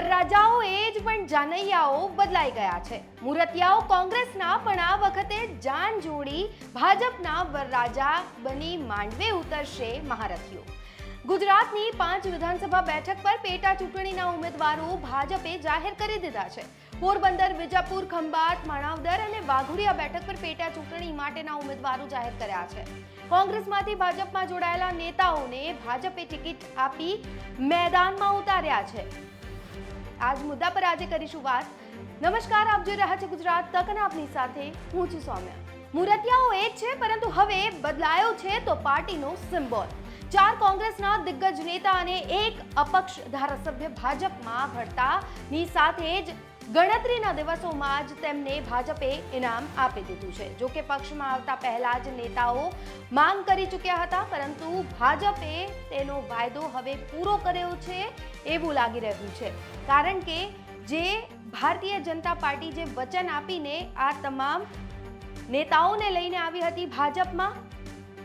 વરરાજાઓ એ જ પણ જાનૈયાઓ બદલાઈ ગયા છે. મુરતિયાઓ કોંગ્રેસના પણ આ વખતે જાન જોડી ભાજપના વરરાજા બની માંડવે ઉતરશે મહારથીઓ. ગુજરાતની પાંચ વિધાનસભા બેઠક પર પેટા ચૂંટણીના ઉમેદવારો ભાજપે જાહેર કરી દીધા છે. પોરબંદર, વિજાપુર, ખંભાત, માણાવદર અને વાઘોડિયા બેઠક પર પેટા ચૂંટણી માટેના ઉમેદવારો જાહેર કર્યા છે. કોંગ્રેસમાંથી ભાજપમાં જોડાયેલા નેતાઓને ભાજપે ટિકિટ આપી મેદાનમાં ઉતાર્યા છે. આજ મુદ્દા પર આજે કરીશું વાત. નમસ્કાર, આપ જોઈ રહ્યા છે ગુજરાત તક અને આપની સાથે હું છું સૌમ્યા. મુરતિયાઓ એ છે, પરંતુ હવે બદલાયો છે તો પાર્ટીનો સિમ્બોલ. ચાર કોંગ્રેસના દિગ્ગજ નેતા અને એક અપક્ષ ધારાસભ્ય ભાજપમાં ભળતાની સાથે જ ગણતરીના દિવસોમાં જ તેમને ભાજપે ઇનામ આપી દીધું છે. જો કે પક્ષમાં આવતા પહેલા જ નેતાઓ માંગ કરી ચૂક્યા હતા, પરંતુ ભાજપે તેનો વાયદો હવે પૂરો કર્યો છે એવું લાગી રહ્યું છે. કારણ કે જે ભારતીય જનતા પાર્ટી જે વચન આપીને આ તમામ નેતાઓને લઈને આવી હતી ભાજપમાં,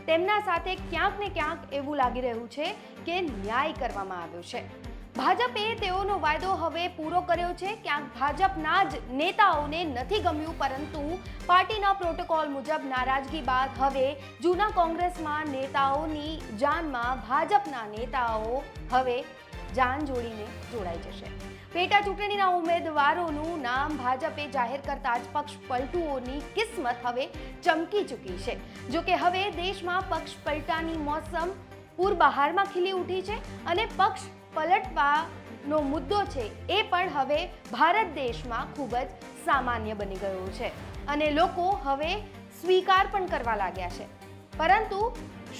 તેમના સાથે ક્યાંક ને ક્યાંક એવું લાગી રહ્યું છે કે ન્યાય કરવામાં આવ્યો છે. ભાજપે તેઓનો વાયદો હવે પૂરો કર્યો છે. ક્યાંક ભાજપના જ નેતાઓને નથી ગમ્યું, પરંતુ પાર્ટીના પ્રોટોકોલ મુજબ નારાજગી બાદ હવે જૂના કોંગ્રેસમાં નેતાઓની જાનમાં ભાજપના નેતાઓ હવે જાન જોડીને જોડાઈ જશે. પેટા ચૂંટણીના ઉમેદવારોનું નામ ભાજપે જાહેર કરતા જ પક્ષ પલટુઓની કિસ્મત હવે ચમકી ચૂકી છે. જોકે હવે દેશમાં પક્ષ પલટાની મોસમ પૂરબહારમાં ખીલી ઉઠી છે અને પક્ષ પલટવાનો મુદ્દો છે એ પણ હવે ભારત દેશમાં ખૂબ જ સામાન્ય બની ગયો છે. અને લોકો હવે સ્વીકાર પણ કરવા લાગ્યા છે. પરંતુ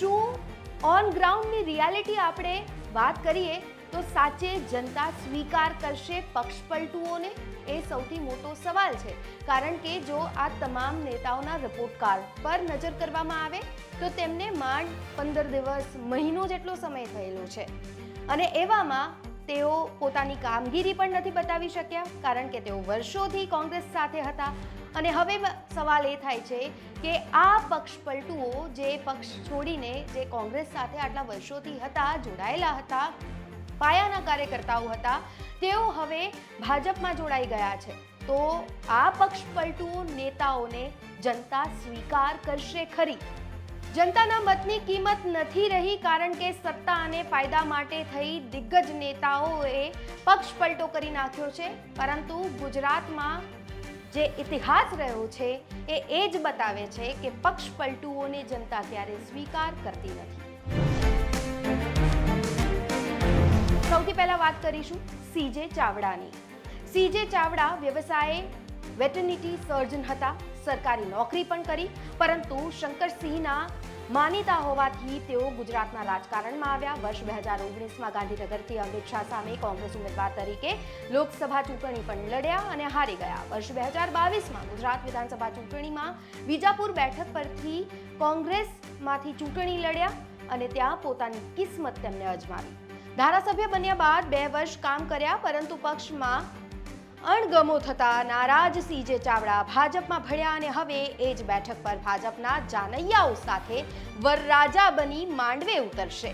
શું ઓન ગ્રાઉન્ડની રિયાલિટી આપણે વાત કરીએ તો સાચે જનતા સ્વીકાર કરશે પક્ષપલટુઓને? એ સૌથી મોટો સવાલ છે. કારણ કે જો આ તમામ નેતાઓના રિપોર્ટ કાર્ડ પર નજર કરવામાં આવે, તો તેમને માંડ પંદર દિવસ, મહિનો જેટલો સમય થયેલો છે. અને એવામાં તેઓ પોતાની કામગીરી પણ નથી બતાવી શક્યા, કારણ કે તેઓ વર્ષોથી કોંગ્રેસ સાથે હતા. અને હવે સવાલ એ થાય છે કે આ પક્ષ પલટુઓ જે પક્ષ છોડીને જે કોંગ્રેસ સાથે આટલા વર્ષોથી હતા, જોડાયેલા હતા, પાયાના કાર્યકર્તાઓ હતા, તેઓ હવે ભાજપમાં જોડાઈ ગયા છે. તો આ પક્ષ પલટુઓ નેતાઓને જનતા સ્વીકાર કરશે ખરી? જનતાના મતની કિંમત નથી રહી કારણ કે સત્તા અને ફાયદા માટે થઈ દિગ્ગજ નેતાઓએ પક્ષ પલટો કરી નાખ્યો છે. પરંતુ ગુજરાતમાં જે ઇતિહાસ રહ્યો છે એ એ જ બતાવે છે કે પક્ષ પલટુઓને જનતા ક્યારે સ્વીકાર કરતી નથી. સૌથી પહેલા વાત કરીશું સીજે ચાવડાની. સીજે ચાવડા વ્યવસાયે વેટર્નિટી સર્જન હતા. સરકારી નોકરી પણ કરી, પરંતુ શંકરસિંહના માનીતા હોવાથી તેઓ ગુજરાતના રાજકારણમાં આવ્યા. વર્ષ બે હજાર ઓગણીસમાં ગાંધીનગરથી અમિત શાહ સામે કોંગ્રેસ ઉમેદવાર તરીકે લોકસભા ચૂંટણી પણ લડ્યા અને હારી ગયા. વર્ષ બે હજાર બાવીસમાં ગુજરાત વિધાનસભા ચૂંટણીમાં વિજાપુર બેઠક પરથી કોંગ્રેસમાંથી ચૂંટણી લડ્યા અને ત્યાં પોતાની કિસ્મત તેમને અજમાવી. ધારાસભ્ય બન્યા બાદ બે વર્ષ કામ કર્યા, પરંતુ પક્ષમાં અણગમો થતા નારાજ સીજે ચાવડા ભાજપમાં ભળ્યા અને હવે એ જ બેઠક પર ભાજપના જાનૈયાઓ સાથે વરરાજા બની માંડવે ઉતરશે.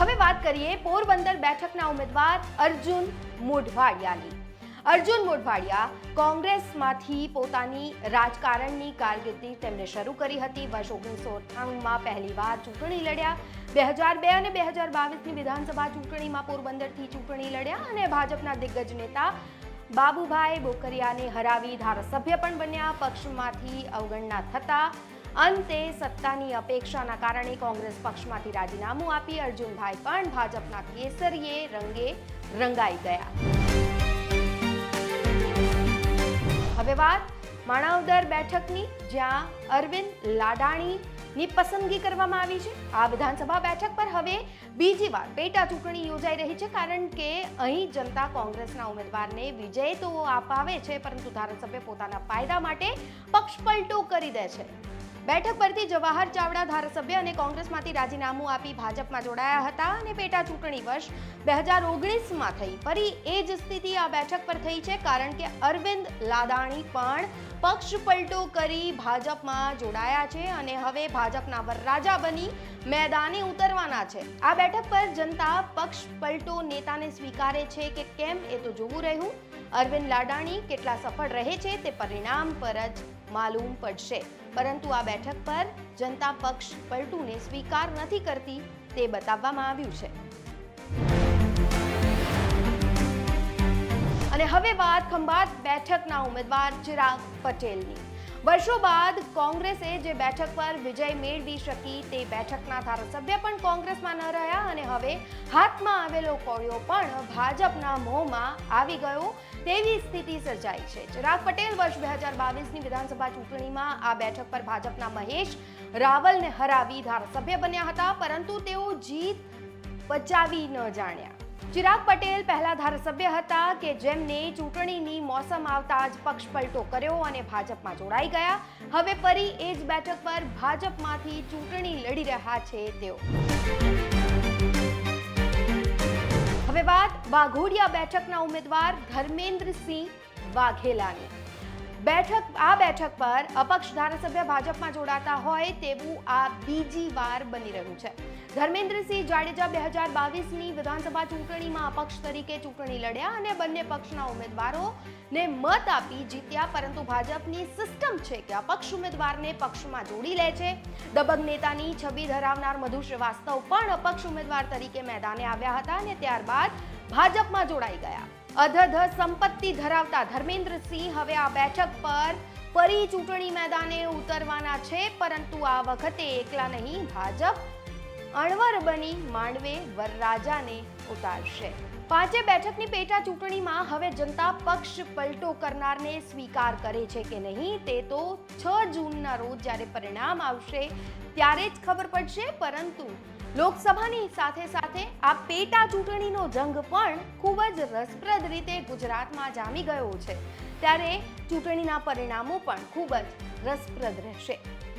હવે વાત કરીએ પોરબંદર બેઠકના ઉમેદવાર અર્જુન મોઢવાડિયાની. અર્જુન મોઢવાડિયા કોંગ્રેસમાંથી પોતાની રાજકારણની કારકિર્દી તેમણે શરૂ કરી હતી. વર્ષ ઓગણીસો અઠ્ઠાણુંમાં પહેલીવાર ચૂંટણી લડ્યા. બે હજાર બે અને બે હજાર બાવીસની વિધાનસભા ચૂંટણીમાં પોરબંદરથી ચૂંટણી લડ્યા અને ભાજપના દિગ્ગજ નેતા બાબુભાઈ બોકરિયાને હરાવી ધારાસભ્ય પણ બન્યા. પક્ષમાંથી અવગણના થતા અંતે સત્તાની અપેક્ષાના કારણે કોંગ્રેસ પક્ષમાંથી રાજીનામું આપી અર્જુનભાઈ પણ ભાજપના કેસરીએ રંગે રંગાઈ ગયા. હવે વાત માણાવદર બેઠકની જ્યાં અરવિંદ લાડાણીની પસંદગી કરવામાં આવી છે. આ વિધાનસભા બેઠક પર હવે બીજી વાર પેટા ચૂંટણી યોજાઈ રહી છે. કારણ કે અહીં જનતા કોંગ્રેસના ઉમેદવારને વિજય તો અપાવે છે, પરંતુ ધારાસભ્ય પોતાના ફાયદા માટે પક્ષ પલટો કરી દે છે. બેઠક પરથી જવાહર ચાવડા ધારાસભ્ય અને કોંગ્રેસમાંથી રાજીનામું આપી ભાજપમાં જોડાયા હતા અને પેટા ચૂંટણી વર્ષ બે હજાર ઓગણીસમાં થઈ. ફરી એ જ સ્થિતિ આ બેઠક પર થઈ છે, કારણ કે અરવિંદ લાદાણી પણ પક્ષ પલટો કરી ભાજપમાં જોડાયા છે અને હવે ભાજપના વરરાજા બની મેદાને ઉતરવાના છે. આ બેઠક પર જનતા પક્ષ પલટો નેતાને સ્વીકારે છે કે કેમ એ તો જોવું રહ્યું. અરવિંદ લાડાણી કેટલા સફળ રહે છે તે પરિણામ પર જ માલુમ પડશે. પરંતુ આ બેઠક પર જનતા પક્ષ પલટુને સ્વીકાર નથી કરતી તે બતાવવામાં આવ્યું છે. અને હવે વાત ખંભાત બેઠકના ઉમેદવાર ચિરાગ પટેલની. વર્ષો બાદ કોંગ્રેસે જે બેઠક પર વિજય મેળવી શકી તે બેઠકના ધારાસભ્ય પણ કોંગ્રેસમાં ન રહ્યા અને હવે હાથમાં આવેલો કોળિયો પણ ભાજપના મોંમાં આવી ગયો. તેવી સ્થિતિ સર્જાઈ છે. ચિરાગ પટેલ વર્ષ બે હજાર બાવીસની વિધાનસભા ચૂંટણીમાં આ બેઠક પર ભાજપના મહેશ રાવલને હરાવી ધારાસભ્ય બન્યા હતા, પરંતુ તેઓ જીત બચાવી ન જાણ્યા. ચિરાગ પટેલ પહેલા ધારાસભ્ય હતા કે જેમને ચૂંટણીની મોસમ આવતા જ પક્ષ પલટો કર્યો અને ભાજપમાં જોડાઈ ગયા. હવે ફરી એ જ બેઠક પર ભાજપમાંથી ચૂંટણી લડી રહ્યા છે તેઓ. હવે વાત વાઘોડિયા બેઠકના ઉમેદવાર ધર્મેન્દ્રસિંહ વાઘેલાની. બેઠક, આ બેઠક પર અપક્ષ ધારાસભ્ય ભાજપમાં જોડાતા હોય તેવું આ બીજી વાર બની રહ્યું છે. ધર્મેન્દ્રસિંહ જાડેજા બે હજાર બાવીસની વિધાનસભા ચૂંટણીમાં અપક્ષ તરીકે ચૂંટણી લડ્યા અને બંને પક્ષના ઉમેદવારોને મત આપી જીત્યા, પરંતુ ભાજપની સિસ્ટમ છે કે અપક્ષ ઉમેદવારને પક્ષમાં જોડી લે છે. દબંગ નેતાની છબી ધરાવનાર મધુ શ્રીવાસ્તવ પણ અપક્ષ ઉમેદવાર તરીકે મેદાને આવ્યા હતા અને ત્યારબાદ ભાજપમાં જોડાઈ ગયા. અધધ સંપત્તિ ધરાવતા ધર્મેન્દ્રસિંહ હવે આ બેઠક પર ફરી ચૂંટણી મેદાને ઉતરવાના છે, પરંતુ આ વખતે એકલા નહીં, ભાજપ અણવર બની માંડવે વરરાજાને ઉતારશે. પાંચે બેઠકની પેટા ચૂંટણીમાં હવે જનતા પક્ષ પલટો કરનારને સ્વીકાર કરે છે કે નહીં તે તો છ જૂનના રોજ જ્યારે પરિણામ આવશે ત્યારે જ ખબર પડશે, પરંતુ લોકસભાની સાથે સાથે આ પેટા ચૂંટણીનો જંગ પણ ખૂબ જ રસપ્રદ રીતે ગુજરાતમાં જામી ગયો છે. ત્યારે ચૂંટણીના પરિણામો પણ ખૂબ જ રસપ્રદ રહેશે.